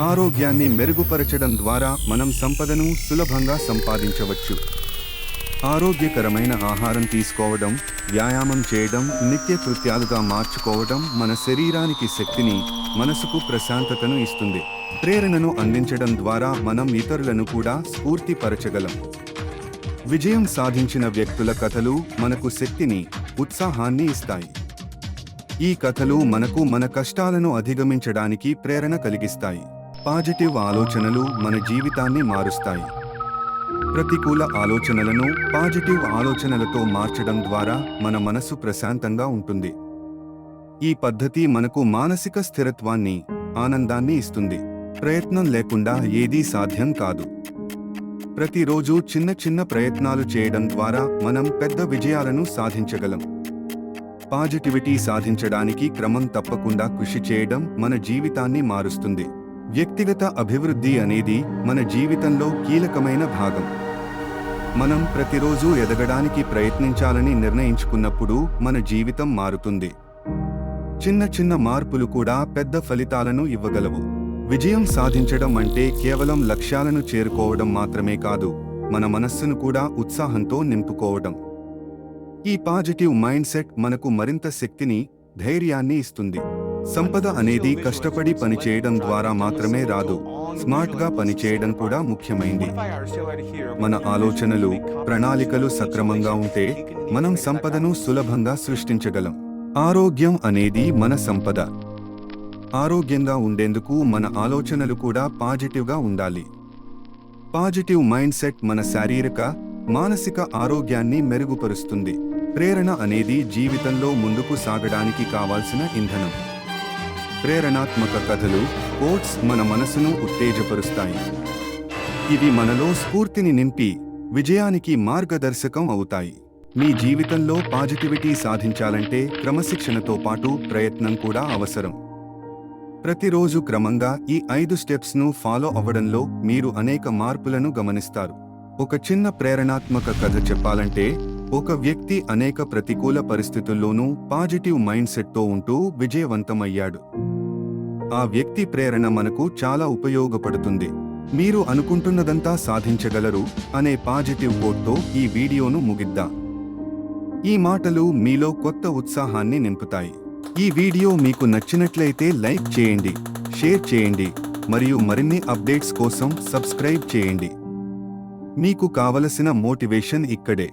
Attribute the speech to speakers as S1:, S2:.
S1: ఆరోగ్యాన్ని మెరుగుపరచడం ద్వారా మనం సంపదను సులభంగా సంపాదించవచ్చు. ఆరోగ్యకరమైన ఆహారం తీసుకోవడం వ్యాయామం చేయడం నిత్య కృత్యాలుగా మార్చుకోవడం మన శరీరానికి శక్తిని మనసుకు ప్రశాంతతను ఇస్తుంది. ప్రేరణను అందించడం ద్వారా మనం ఇతరులను కూడా స్ఫూర్తిపరచగలం. విజయం సాధించిన వ్యక్తుల కథలు మనకు శక్తిని ఉత్సాహాన్ని ఇస్తాయి. ఈ కథలు మనకు మన కష్టాలను అధిగమించడానికి ప్రేరణ కలిగిస్తాయి. పాజిటివ్ ఆలోచనలు మన జీవితాన్ని మారుస్తాయి. ప్రతికూల ఆలోచనలను పాజిటివ్ ఆలోచనలతో మార్చడం ద్వారా మన మనసు ప్రశాంతంగా ఉంటుంది. ఈ పద్ధతి మనకు మానసిక స్థిరత్వాన్ని ఆనందాన్ని ఇస్తుంది. ప్రయత్నం లేకుండా ఏదీ సాధ్యం కాదు. ప్రతిరోజు చిన్న చిన్న ప్రయత్నాలు చేయడం ద్వారా మనం పెద్ద విజయాలను సాధించగలం. పాజిటివిటీ సాధించడానికి క్రమం తప్పకుండా కృషి చేయడం మన జీవితాన్ని మారుస్తుంది. వ్యక్తిగత అభివృద్ధి అనేది మన జీవితంలో కీలకమైన భాగం. మనం ప్రతిరోజు ఎదగడానికి ప్రయత్నించాలని నిర్ణయించుకున్నప్పుడు మన జీవితం మారుతుంది. చిన్న చిన్న మార్పులు కూడా పెద్ద ఫలితాలను ఇవ్వగలవు. విజయం సాధించడం అంటే కేవలం లక్ష్యాలను చేరుకోవడం మాత్రమే కాదు మన మనస్సును కూడా ఉత్సాహంతో నింపుకోవడం. ఈ పాజిటివ్ మైండ్ సెట్ మనకు మరింత శక్తిని ధైర్యాన్ని ఇస్తుంది. సంపద అనేది కష్టపడి పనిచేయడం ద్వారా మాత్రమే రాదు. స్మార్ట్గా పనిచేయడం కూడా ముఖ్యమైంది. మన ఆలోచనలు ప్రణాళికలు సక్రమంగా ఉంటే మనం సంపదను సులభంగా సృష్టించగలం. ఆరోగ్యం అనేది మన సంపద. ఆరోగ్యంగా ఉండేందుకు మన ఆలోచనలు కూడా పాజిటివ్గా ఉండాలి. పాజిటివ్ మైండ్ సెట్ మన శారీరక మానసిక ఆరోగ్యాన్ని మెరుగుపరుస్తుంది. ప్రేరణ అనేది జీవితంలో ముందుకు సాగడానికి కావాల్సిన ఇంధనం. ప్రేరణాత్మక కథలు కోట్స్ మన మనసును ఉత్తేజపరుస్తాయి. ఇవి మనలో స్ఫూర్తిని నింపి విజయానికి మార్గదర్శకం అవుతాయి. మీ జీవితంలో పాజిటివిటీ సాధించాలంటే క్రమశిక్షణతో పాటు ప్రయత్నం కూడా అవసరం. ప్రతిరోజు క్రమంగా ఈ ఐదు స్టెప్స్ను ఫాలో అవ్వడంలో మీరు అనేక మార్పులను గమనిస్తారు. ఒక చిన్న ప్రేరణాత్మక కథ చెప్పాలంటే ఒక వ్యక్తి అనేక ప్రతికూల పరిస్థితుల్లోనూ పాజిటివ్ మైండ్ సెట్తో ఉంటూ విజయవంతమయ్యాడు. ఆ వ్యక్తి ప్రేరణ మనకు చాలా ఉపయోగపడుతుంది. మీరు అనుకుంటున్నదంతా సాధించగలరు అనే పాజిటివ్ కోట్తో ఈ వీడియోను ముగిద్దాం. ఈ మాటలు మీలో కొత్త ఉత్సాహాన్ని నింపుతాయి. ఈ వీడియో మీకు నచ్చినట్లయితే లైక్ చేయండి షేర్ చేయండి మరియు మరిన్ని అప్డేట్స్ కోసం సబ్స్క్రైబ్ చేయండి. మీకు కావలసిన మోటివేషన్ ఇక్కడే.